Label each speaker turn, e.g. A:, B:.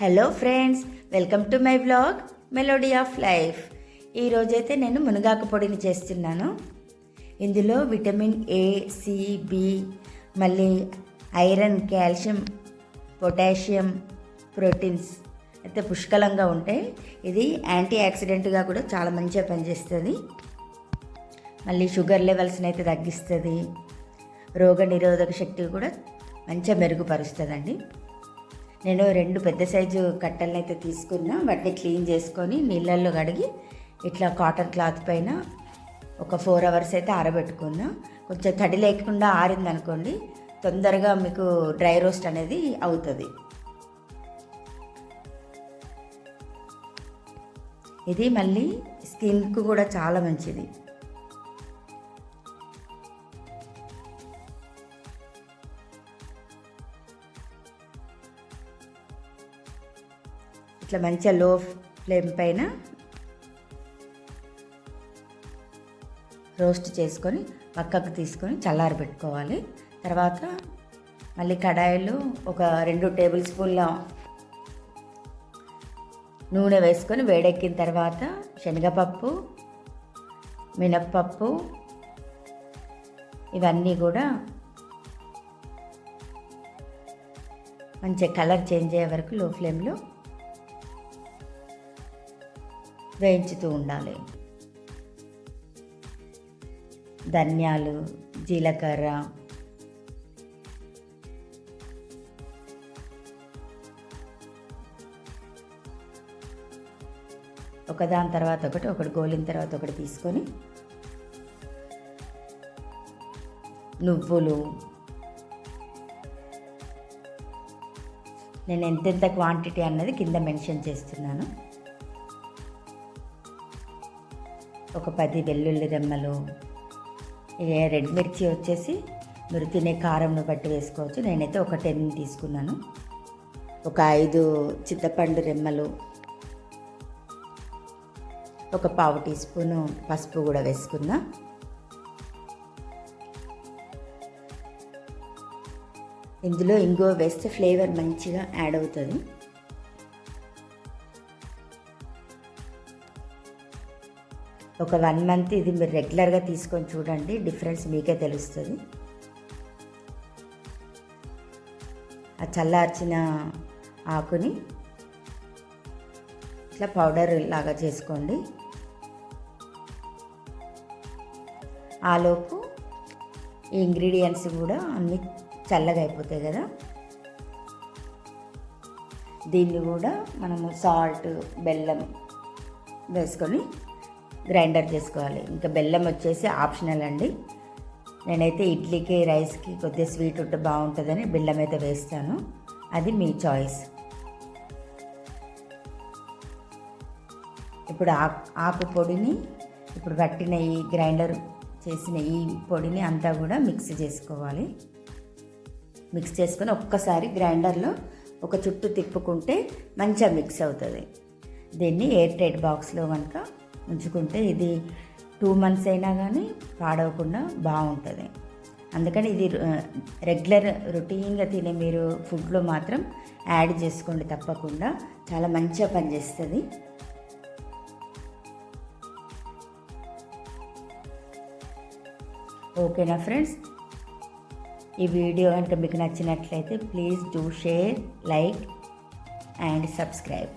A: Hello friends welcome to my blog melody of life ఈరోజైతే నేను మునగాకు పొడిని చేస్తున్నాను. ఇందులో విటమిన్ ఏ సి బి మళ్ళీ ఐరన్ కాల్షియం పొటాషియం ప్రోటీన్స్ అయితే పుష్కలంగా ఉంటాయి. ఇది యాంటీ యాక్సిడెంట్గా కూడా చాలా మంచిగా పనిచేస్తుంది. మళ్ళీ షుగర్ లెవెల్స్ని అయితే తగ్గిస్తుంది. రోగ నిరోధక శక్తి కూడా మంచిగా మెరుగుపరుస్తుందండి. నేను రెండు పెద్ద సైజు కట్టెలను అయితే తీసుకున్నా. వాటిని క్లీన్ చేసుకొని నీళ్ళల్లో కడిగి ఇట్లా కాటన్ క్లాత్ పైన ఒక ఫోర్ అవర్స్ అయితే ఆరబెట్టుకున్నా. కొంచెం తడి లేకుండా ఆరిందనుకోండి తొందరగా మీకు డ్రై రోస్ట్ అనేది అవుతుంది. ఇది మళ్ళీ స్కిన్కు కూడా చాలా మంచిది. ఇట్లా మంచిగా లో ఫ్లేమ్ పైన రోస్ట్ చేసుకొని పక్కకు తీసుకొని చల్లారి పెట్టుకోవాలి. తర్వాత మళ్ళీ కడాయిలో ఒక రెండు టేబుల్ స్పూన్ల నూనె వేసుకొని వేడెక్కిన తర్వాత శనగపప్పు మినప్పప్పు ఇవన్నీ కూడా మంచిగా కలర్ చేంజ్ అయ్యే వరకు లో ఫ్లేమ్లో వేయించుతూ ఉండాలి. ధనియాలు జీలకర్ర. ఒకదాని తర్వాత ఒకటి ఒకటి గోలిన తర్వాత ఒకటి తీసుకొని నువ్వులు. నేను ఎంతెంత క్వాంటిటీ అన్నది కింద మెన్షన్ చేస్తున్నాను. ఒక పది వెల్లుల్లి రెమ్మలు ఇక రెడ్ మిర్చి వచ్చేసి మీరు తినే కారంను బట్టి వేసుకోవచ్చు. నేనైతే ఒక టెన్ తీసుకున్నాను. ఒక ఐదు చింతపండు రెమ్మలు ఒక పావు టీ స్పూను పసుపు కూడా వేసుకుందా ఇందులో ఇంగువ వేస్తే ఫ్లేవర్ మంచిగా యాడ్ అవుతుంది. ఒక వన్ మంత్ ఇది మీరు రెగ్యులర్గా తీసుకొని చూడండి డిఫరెన్స్ మీకే తెలుస్తుంది. ఆ చల్లార్చిన ఆకుని ఇట్లా పౌడర్ లాగా చేసుకోండి. ఆలోపు ఈ ఇంగ్రీడియంట్స్ కూడా అన్నీ చల్లగా అయిపోతాయి కదా. దీన్ని కూడా మనము సాల్ట్ బెల్లం వేసుకొని గ్రైండర్ చేసుకోవాలి. ఇంకా బెల్లం వచ్చేసి ఆప్షనల్ అండి. నేనైతే ఇడ్లీకి రైస్కి కొద్దిగా స్వీట్ ఉంటే బాగుంటుందని బెల్లం అయితే వేస్తాను. అది మీ చాయిస్. ఇప్పుడు ఆకు పొడిని ఇప్పుడు పట్టిన ఈ గ్రైండర్ చేసిన ఈ పొడిని అంతా కూడా మిక్స్ చేసుకోవాలి. మిక్స్ చేసుకొని ఒక్కసారి గ్రైండర్లో ఒక చుట్టూ తిప్పుకుంటే మంచిగా మిక్స్ అవుతుంది. దీన్ని ఎయిర్ టైట్ బాక్స్లో కనుక ఉంచుకుంటే ఇది టూ మంత్స్ అయినా కానీ పాడవకుండా బాగుంటుంది అందుకని ఇది రెగ్యులర్ రొటీన్గా తినే మీరు ఫుడ్లో మాత్రం యాడ్ చేసుకోండి తప్పకుండా. చాలా మంచిగా పనిచేస్తుంది. ఓకేనా ఫ్రెండ్స్? ఈ వీడియో కనుక మీకు నచ్చినట్లయితే please do share like and subscribe.